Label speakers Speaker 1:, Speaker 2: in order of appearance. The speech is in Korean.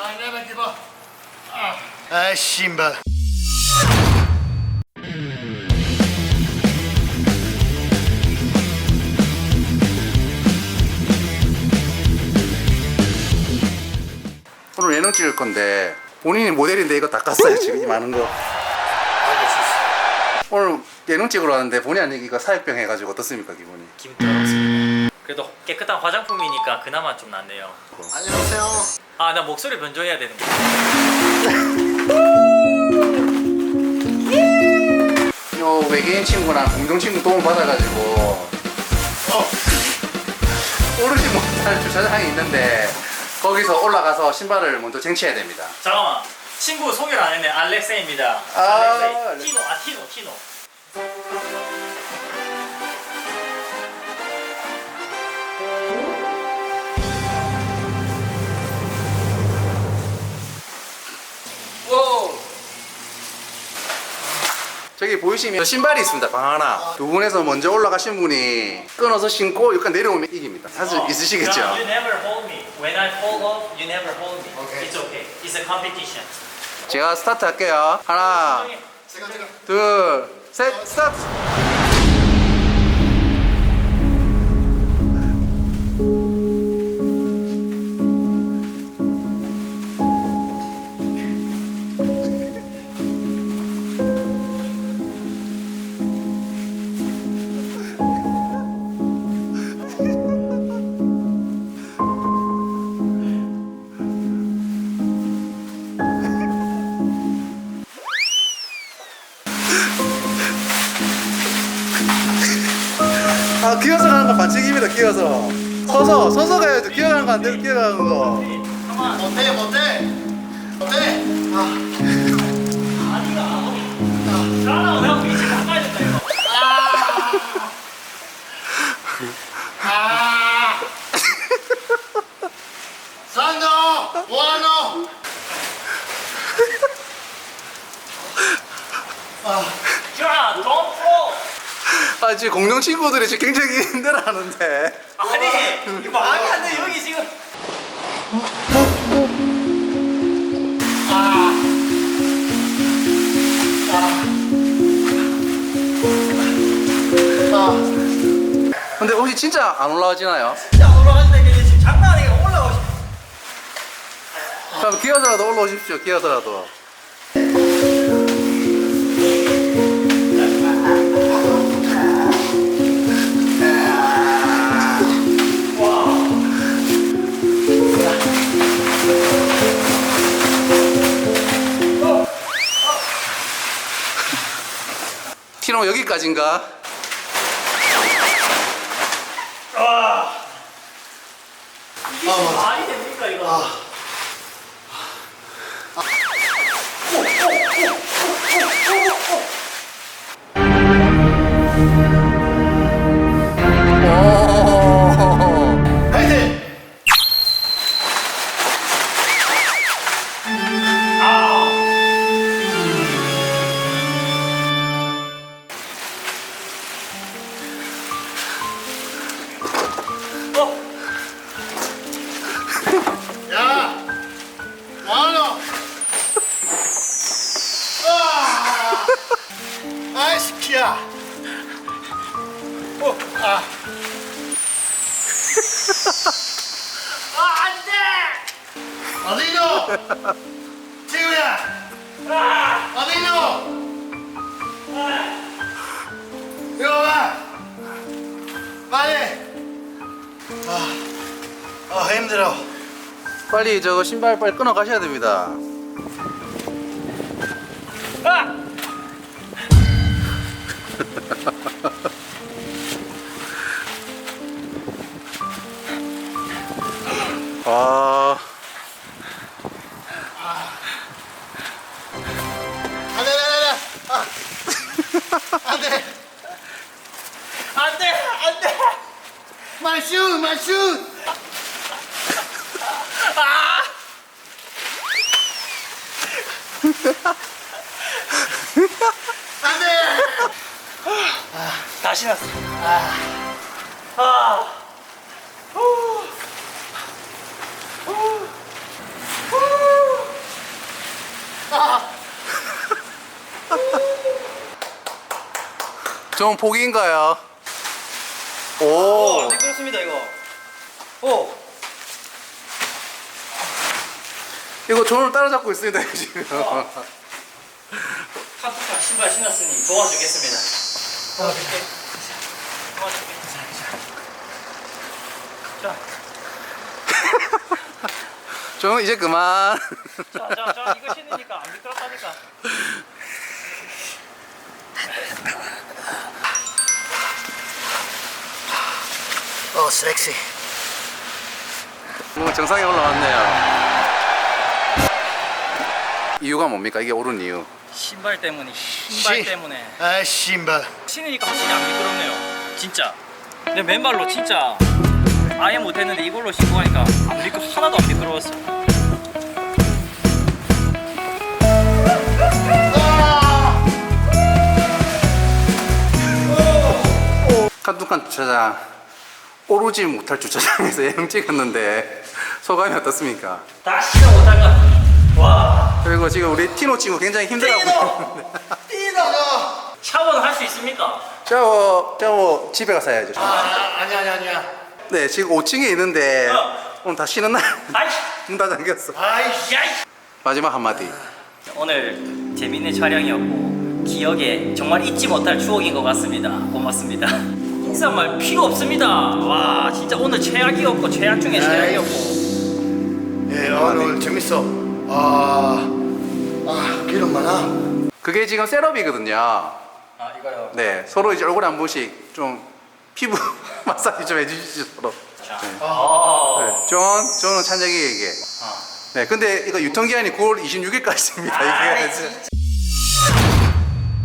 Speaker 1: I never give up. Ah, Simba.
Speaker 2: 오늘 예능 찍을 건데 본인이 모델인데 이거 다 깠어요 지금 이 많은 거 오늘 예능 찍으러 왔는데 본의 아니게 이거 사육병 해가지고 어떻습니까 기분이?
Speaker 3: 기분. 그래도 깨끗한 화장품이니까 그나마 좀 낫네요.
Speaker 1: 안녕하세요.
Speaker 3: 아 나 목소리 변조해야 되는 거.
Speaker 2: 요 외계인 친구랑 공동 친구 도움 받아가지고 어, 오르지 못할 주차장이 있는데 거기서 올라가서 신발을 먼저 쟁취해야 됩니다.
Speaker 3: 잠깐만 친구 소개를 안 했네. 알렉세입니다.
Speaker 2: 아,
Speaker 3: 알렉세이. 티노 아 티노 티노.
Speaker 2: 저기 보이시면 신발이 있습니다. 방 하나. 두 분에서 먼저 올라가신 분이 끊어서 신고 여기까지 내려오면 이깁니다. 사실 있으시겠죠?
Speaker 3: 자, You never hold me. When I fall off, you never hold me.
Speaker 1: Okay.
Speaker 3: It's okay. It's a competition.
Speaker 2: 제가 스타트 할게요. 하나,
Speaker 1: 제가 제가.
Speaker 2: 둘, 셋, 스타트! 반칙입니다, 기어서. 서서, 서서 가야죠. 기어가는 거안 돼요, 기어가는 거.
Speaker 1: 못해. 못해. 아,
Speaker 3: 아니가. 나랑 형 위치 바꿔야 된다 이거.
Speaker 1: 아. 산도 뭐하노?
Speaker 3: 자, don't fall.
Speaker 2: 아, 지금 공룡 친구들이 지금 굉장히 힘들어 하는데.
Speaker 3: 아니 이거 말이 안 돼. 여기 지금.
Speaker 2: 근데 혹시 진짜 안 올라가지나요?
Speaker 3: 진짜 올라가신다 이게 지금 장난 아니게 올라가고 싶어.
Speaker 2: 그럼 기어서라도 올라오십시오, 기어서라도. 티노 여기까지인가?
Speaker 3: 이게 지금 말이 됩니까 이거?
Speaker 2: 오.
Speaker 1: 어디노? 지우야. 어디노? 이거 봐. 빨리. 아, 아 힘들어.
Speaker 2: 빨리 저거 신발 빨리 끊어 가셔야 됩니다.
Speaker 3: 아!
Speaker 2: 아,
Speaker 1: 돼! 마슈, 마슈! 아! 안 돼!
Speaker 3: 아, 다시 났어. 아. 아. 후. 후. 후.
Speaker 2: 아. 좀 포기인가요? 오.
Speaker 3: 오, 안 미끄럽습니다 이거. 오,
Speaker 2: 이거 존을 따라잡고 있습니다 지금.
Speaker 3: 카프카 신발 신었으니 도와주겠습니다. 도와줄게. 도와줄게. 자,
Speaker 2: 존 이제 그만.
Speaker 3: 자, 자, 자, 이거
Speaker 1: 섹시.
Speaker 2: 뭔가 정상에 올라왔네요. 이유가 뭡니까? 이게 옳은 이유.
Speaker 3: 신발 때문에, 신발
Speaker 1: 시-
Speaker 3: 때문에.
Speaker 1: 아, 신발.
Speaker 3: 신으니까 확실히 안 미끄럽네요. 진짜. 내 맨발로 진짜 아예 못했는데 이걸로 신고 하니까 안 미끄 하나도 안 미끄러웠어.
Speaker 2: 칸뚜칸 주차장 오르지 못할 주차장에서 여행 찍었는데 소감이 어떻습니까?
Speaker 3: 다 신어 못한 거. 와.
Speaker 2: 그리고 지금 우리 티노 친구 굉장히 힘들어하고 있는데
Speaker 3: 샤워는 할 수 있습니까?
Speaker 2: 샤워 샤워 집에 가서 해야죠.
Speaker 1: 아, 아니야, 아니야, 아니야.
Speaker 2: 네 지금 5층에 있는데
Speaker 3: 어.
Speaker 2: 오늘 다 쉬는 날
Speaker 3: 아이,
Speaker 2: 문 다 잠겼어.
Speaker 1: 아이씨.
Speaker 2: 마지막 한마디.
Speaker 3: 오늘 재밌는 촬영이었고 기억에 정말 잊지 못할 추억인 것 같습니다. 고맙습니다. 인사말 필요 없습니다. 와 진짜 오늘 최악이었고 최악 중에 최악이었고
Speaker 1: 예, 오늘 재밌어. 아, 아, 기름 많아.
Speaker 2: 그게 지금 셋업이거든요.
Speaker 3: 아 이거요.
Speaker 2: 네 서로 이제 얼굴에 한 번씩 좀 피부 마사지 좀 해주시죠 서로.
Speaker 3: 아,
Speaker 2: 네, 존 존은 찬혁이에게. 네 근데 이거 유통기한이 9월 26일까지입니다.
Speaker 3: 아이,
Speaker 2: 이게
Speaker 3: 진짜.